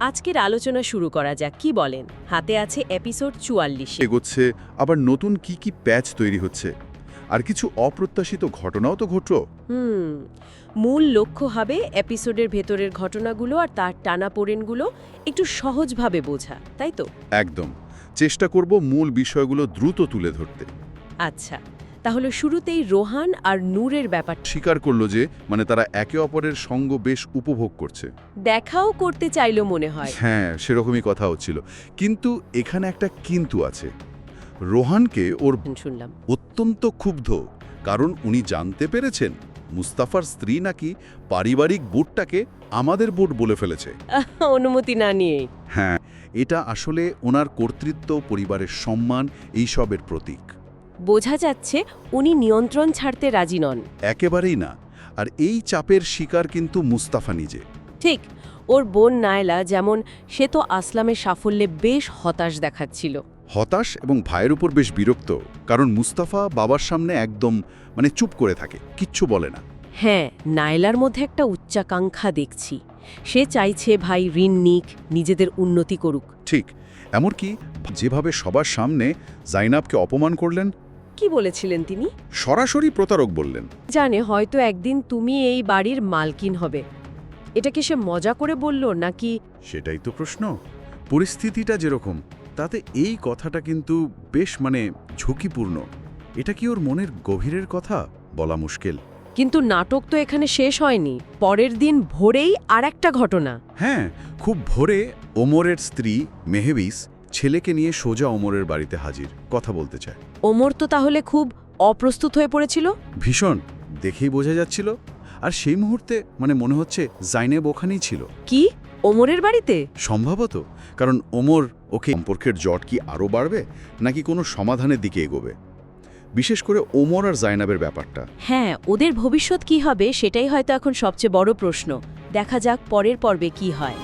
আজকের আলোচনা শুরু করা যাক। কি বলেন? হাতে আছে এপিসোড চুয়াল্লিশ। এগোচ্ছে আবার নতুন কি কি প্যাচ তৈরি হচ্ছে? আর কিছু অপ্রত্যাশিত ঘটনাও তো ঘটল। হুম মূল লক্ষ্য হবে এপিসোডের ভেতরের ঘটনাগুলো আর তার টানাপোড়েনগুলো একটু সহজভাবে বোঝা তাই তো? একদম। চেষ্টা করব মূল বিষয়গুলো দ্রুত তুলে ধরতে। আচ্ছা। তাহলে শুরুতেই রোহান আর নূরের ব্যাপার স্বীকার করল যে মানে তারা একে অপরের সঙ্গ বেশ উপভোগ করছে। দেখাও করতে চাইলো মনে হয়। হ্যাঁ সেরকমই কথা হচ্ছিল। কিন্তু এখানে একটা কিন্তু আছে। রোহানকে ওর শুনলাম। অত্যন্ত ক্ষুব্ধ কারণ উনি জানতে পেরেছেন মুস্তাফার স্ত্রী নাকি পারিবারিক বোটটাকে আমাদের বোট বলে ফেলেছে। অনুমতি না নিয়ে হ্যাঁ এটা আসলে ওনার কর্তৃত্ব পরিবারের সম্মান এইসবের প্রতীক। বোঝা যাচ্ছে উনি নিয়ন্ত্রণ ছাড়তে রাজি নন। একেবারেই না। আর এই চাপের শিকার কিন্তু মুস্তাফা নিজে। ঠিক ওর বোন নায়লা যেমন সে তো আসলামের সাফল্যে বেশ হতাশ দেখাচ্ছিল। হতাশ এবং ভাইয়ের উপর বেশ বিরক্ত কারণ মুস্তাফা বাবার সামনে একদম মানে চুপ করে থাকে কিচ্ছু বলে না। হ্যাঁ নায়লার মধ্যে একটা উচ্চাকাঙ্ক্ষা দেখছি। সে চাইছে ভাই ঋণ নিক নিজেদের উন্নতি করুক। ঠিক এমনকি যেভাবে সবার সামনে জাইনাবকে অপমান করলেন কি বলেছিলেন তিনি? সরাসরি প্রতারক বললেন। জানে হয়তো একদিন তুমি এই বাড়ির মালকিন হবে। এটা কি সে মজা করে বলল নাকি? সেটাই তো প্রশ্ন। পরিস্থিতিটা যেরকম তাতে এই কথাটা কিন্তু বেশ মানে ঝুঁকিপূর্ণ। এটা কি ওর মনের গভীরের কথা? বলা মুশকিল। কিন্তু নাটক তো এখানে শেষ হয়নি। পরের দিন ভোরেই আর একটা ঘটনা। হ্যাঁ খুব ভোরে ওমরের স্ত্রী মেহেবিস ছেলেকে নিয়ে সোজা ওমরের বাড়িতে হাজির কথা বলতে চায়। ওমর তো তাহলে খুব অপ্রস্তুত হয়ে পড়েছিল? ভীষণ দেখেই বোঝা যাচ্ছিল। আর সেই মুহূর্তে মানে মনে হচ্ছে জাইনেব ওখানেই ছিল। কি? ওমরের বাড়িতে? সম্ভবত কারণ ওমর ওকে সম্পর্কের জট কি আরও বাড়বে নাকি কোনো সমাধানের দিকে এগোবে? বিশেষ করে ওমর আর জাইনাবের ব্যাপারটা। হ্যাঁ ওদের ভবিষ্যৎ কি হবে সেটাই হয়তো এখন সবচেয়ে বড় প্রশ্ন। দেখা যাক পরের পর্বে কি হয়।